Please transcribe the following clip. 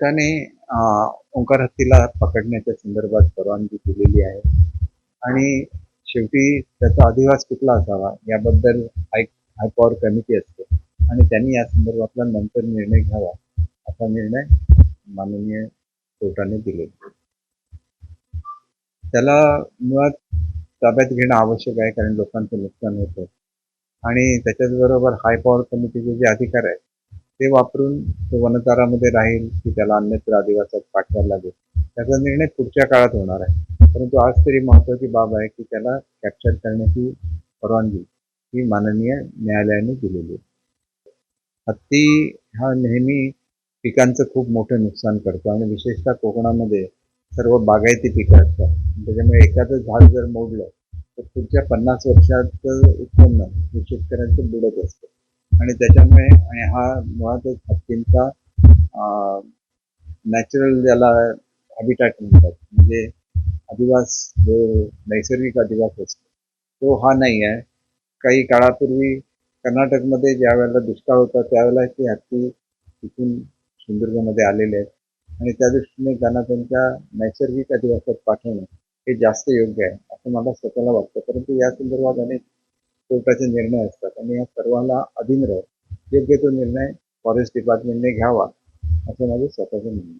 त्याने ओंकार हत्तीला पकडण्याच्या संदर्भात परवानगी दिलेली आहे. आणि शेवटी त्याचा अधिवास कुठला असावा याबद्दल हाय हाय पॉवर कमिटी असते. आणि त्यांनी या संदर्भातला नंतर निर्णय घ्यावा असा निर्णय माननीय कोर्टाने दिले त्याला मुळात ताब्यात घेणं आवश्यक आहे कारण लोकांचं नुकसान होतं. आणि त्याच्याच बरोबर हाय पॉवर कमिटीचे जे अधिकार आहेत ते वापरून तो वनतारामध्ये राहील की त्याला अन्यत्र आदिवासात पाठवायला लागेल. त्याचा निर्णय पुढच्या काळात होणार आहे. परंतु आज तरी महत्वाची बाब आहे की त्याला कॅप्चर करण्याची परवानगी ही माननीय न्यायालयाने दिलेली आहे. हत्ती हा नेहमी पिकांचं खूप मोठं नुकसान करतो आणि विशेषतः कोकणामध्ये सर्व बागायती पिकं असतात. त्याच्यामुळे एखादं झाड जर मोडलं तर पुढच्या पन्नास वर्षाचं उत्पन्न हे शेतकऱ्यांचं बुडत असतं. आणि त्याच्यामुळे आणि हा मुळातच हत्तींचा नॅचरल ज्याला हॅबिटॅट म्हणतात. म्हणजे अधिवास जो नैसर्गिक अधिवास असतो तो हा नाही आहे. काही काळापूर्वी कर्नाटकमध्ये ज्या वेळेला दुष्काळ होता त्यावेळेला ती हत्ती तिथून सिंधुदुर्गमध्ये आलेले आहेत. आणि त्या दृष्टीने त्यांना त्यांच्या नैसर्गिक अधिवासात पाठवणं हे जास्त योग्य आहे असं मला स्वतःला वाटतं. परंतु या संदर्भात अनेक कोर्टाचे निर्णय असतात आणि या सर्वांना अधीन राहून योग्य तो निर्णय फॉरेस्ट डिपार्टमेंटने घ्यावा असं माझं स्वतःचं म्हणणं आहे.